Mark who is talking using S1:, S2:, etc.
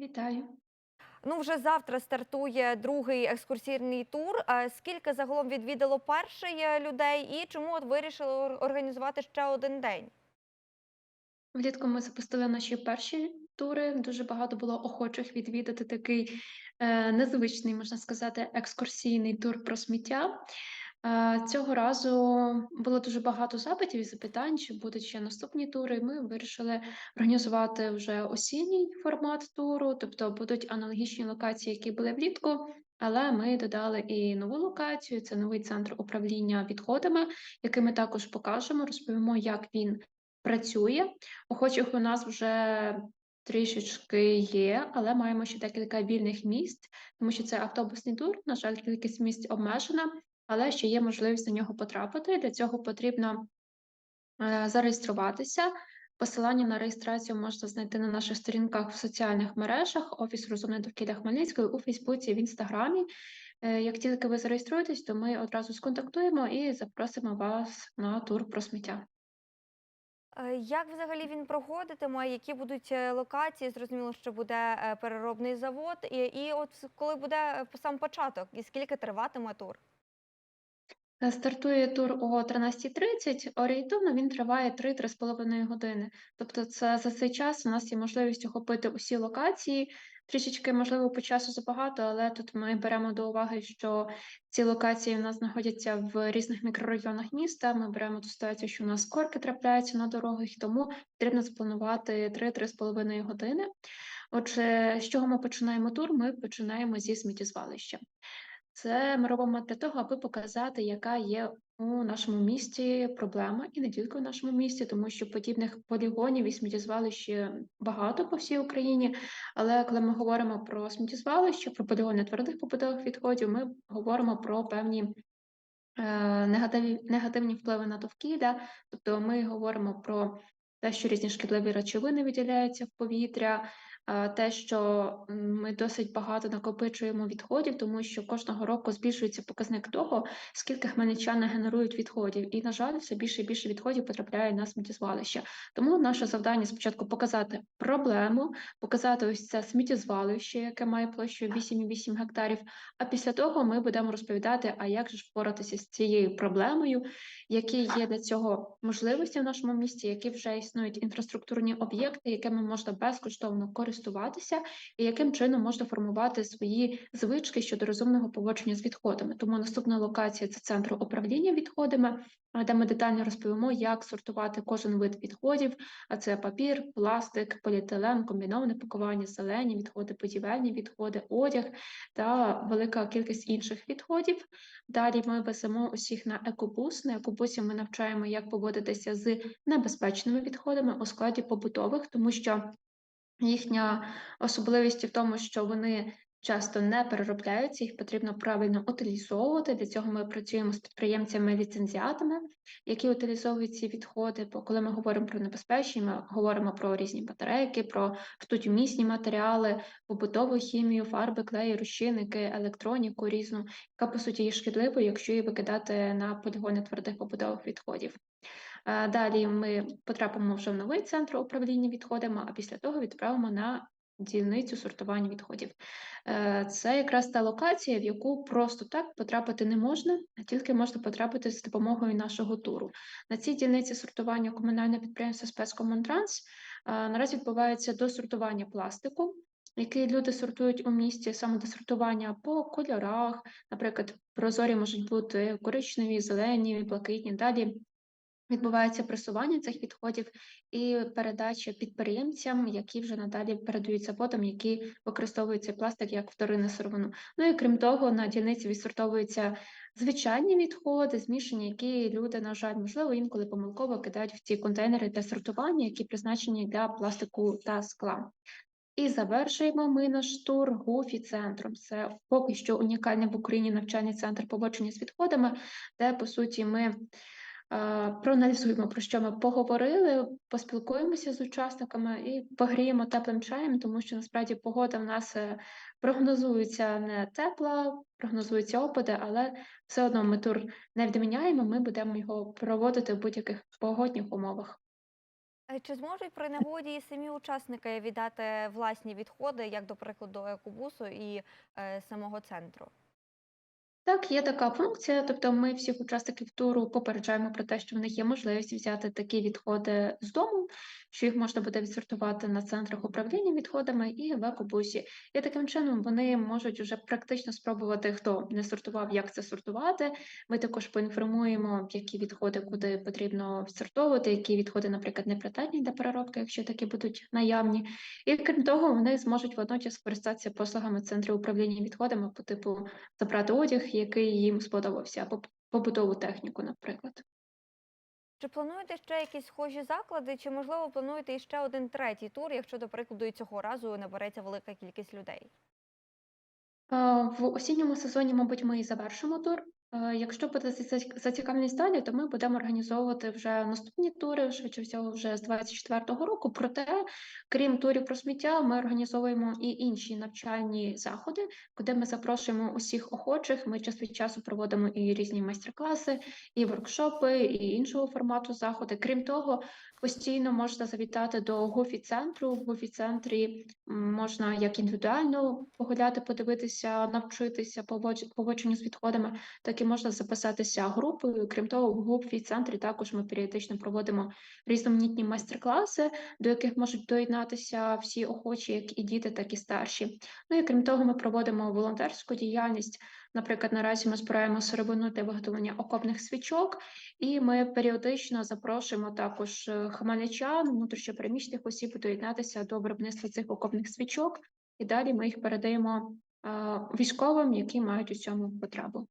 S1: Вітаю.
S2: Ну, вже завтра стартує другий екскурсійний тур. Скільки загалом відвідало перший е, людей, і чому от вирішили організувати ще один день?
S1: Влітку ми запустили наші перші тури. Дуже багато було охочих відвідати такий е, незвичний, можна сказати, екскурсійний тур про сміття. Цього разу було дуже багато запитів і запитань, чи будуть ще наступні тури. Ми вирішили організувати вже осінній формат туру, тобто будуть аналогічні локації, які були влітку. Але ми додали і нову локацію. Це новий центр управління відходами, який ми також покажемо, розповімо, як він працює. Охочих у нас вже трішечки є, але маємо ще декілька вільних місць, тому що це автобусний тур. На жаль, кількість місць обмежена, але ще є можливість на нього потрапити. Для цього потрібно е, зареєструватися. Посилання на реєстрацію можна знайти на наших сторінках в соціальних мережах Офіс розумне довкілля Хмельницької у Фейсбуці, в Інстаграмі. Е, Як тільки ви зареєструєтесь, то ми одразу сконтактуємо і запросимо вас на тур про сміття.
S2: Е, Як взагалі він проходитиме? Які будуть локації? Зрозуміло, що буде переробний завод. І, і от коли буде сам початок, і скільки триватиме тур?
S1: Стартує тур о 13.30, орієнтовно він триває 3-3,5 години. Тобто це за цей час у нас є можливість охопити усі локації. Трішечки, можливо, по часу забагато, але тут ми беремо до уваги, що ці локації у нас знаходяться в різних мікрорайонах міста. Ми беремо ту ситуацію, що у нас корки трапляються на дорогах, тому потрібно спланувати 3-3,5 години. Отже, з чого ми починаємо тур? Ми починаємо зі сміттєзвалища. Це ми робимо для того, аби показати, яка є у нашому місті проблема, і не тільки в нашому місті, тому що подібних полігонів і сміттєзвалищ багато по всій Україні. Але коли ми говоримо про сміттєзвалище, про полігони твердих побутових відходів, ми говоримо про певні е, негативні, негативні впливи на довкілля. Тобто ми говоримо про те, що різні шкідливі речовини виділяються в повітря, те, що ми досить багато накопичуємо відходів, тому що кожного року збільшується показник того, скільки хмельничани генерують відходів. І, на жаль, все більше і більше відходів потрапляє на сміттєзвалище. Тому наше завдання спочатку показати проблему, показати ось це сміттєзвалище, яке має площу 8,8 гектарів. А після того ми будемо розповідати, а як же ж впоратися з цією проблемою, які є для цього можливості в нашому місті, які вже існують інфраструктурні об'єкти, якими можна безкоштовно користуватися, і яким чином можна формувати свої звички щодо розумного поводження з відходами. Тому наступна локація це центр управління відходами, де ми детально розповімо, як сортувати кожен вид відходів, а це папір, пластик, поліетилен, комбіноване пакування, зелені відходи, будівельні відходи, одяг та велика кількість інших відходів. Далі ми веземо усіх на екобус. На екобусі ми навчаємо, як поводитися з небезпечними відходами у складі побутових, тому що їхня особливість в тому, що вони часто не переробляються, їх потрібно правильно утилізовувати. Для цього ми працюємо з підприємцями-ліцензіатами, які утилізовують ці відходи. Бо коли ми говоримо про небезпечні, ми говоримо про різні батарейки, про ртутьмісні матеріали, побутову хімію, фарби, клеї, розчинники, електроніку різну, яка по суті є шкідливою, якщо її викидати на полігони твердих побутових відходів. Е, Далі ми потрапимо вже в новий центр управління відходами, а після того відправимо на дільницю сортування відходів. Е, Це якраз та локація, в яку просто так потрапити не можна, а тільки можна потрапити з допомогою нашого туру. На цій дільниці сортування комунальне підприємство спецкомунтранс е, наразі відбувається досортування пластику. Який люди сортують у місті саме досортування по кольорах, наприклад, прозорі можуть бути коричневі, зелені, блакитні. Далі відбувається пресування цих відходів і передача підприємцям, які вже надалі передають заводам, які використовують цей пластик як вторинну сировину. Ну і крім того, на дільниці відсортовуються звичайні відходи, змішані, які люди, на жаль, можливо, інколи помилково кидають в ці контейнери для сортування, які призначені для пластику та скла. І завершуємо ми наш тур ГУФІ-центром. Це поки що унікальний в Україні навчальний центр поводження з відходами, де по суті ми проаналізуємо, про що ми поговорили, поспілкуємося з учасниками і погріємо теплим чаєм, тому що насправді погода в нас е, прогнозується не тепла, прогнозуються опади, але все одно ми тур не відміняємо, ми будемо його проводити в будь-яких погодних умовах.
S2: Чи зможуть при нагоді самі учасники віддати власні відходи, як до прикладу екобусу і е, самого центру?
S1: Так, є така функція, тобто ми всіх учасників туру попереджаємо про те, що в них є можливість взяти такі відходи з дому, що їх можна буде відсортувати на центрах управління відходами і в екобусі. І таким чином вони можуть вже практично спробувати, хто не сортував, як це сортувати. Ми також поінформуємо, які відходи куди потрібно відсортовувати, які відходи, наприклад, не придатні для переробки, якщо такі будуть наявні. І крім того, вони зможуть водночас скористатися послугами центру управління відходами по типу забрати одяг, який їм сподобався, або побутову техніку, наприклад.
S2: Чи плануєте ще якісь схожі заклади, чи можливо плануєте іще один третій тур, якщо, до прикладу, і цього разу набереться велика кількість людей?
S1: В осінньому сезоні, мабуть, ми і завершимо тур. Е, Якщо буде заці- зацікавленість далі, то ми будемо організовувати вже наступні тури, швидше всього, вже з 24-го року. Проте, крім турів про сміття, ми організовуємо і інші навчальні заходи, куди ми запрошуємо усіх охочих. Ми час від часу проводимо і різні майстер-класи, і воркшопи, і іншого формату заходи. Крім того, постійно можна завітати до Гофі-центру. В Гофі-центрі можна як індивідуально погуляти, подивитися, навчитися поводж- поводженню з відходами, так і можна записатися групою. Крім того, в Гофі-центрі також ми періодично проводимо різноманітні майстер-класи, до яких можуть доєднатися всі охочі, як і діти, так і старші. Ну і крім того, ми проводимо волонтерську діяльність. Наприклад, наразі ми збираємо сировину для виготовлення окопних свічок, і ми періодично запрошуємо також е, хмельничан, внутрішньопереміщених осіб доєднатися до виробництва цих окопних свічок, і далі ми їх передаємо е, військовим, які мають у цьому потребу.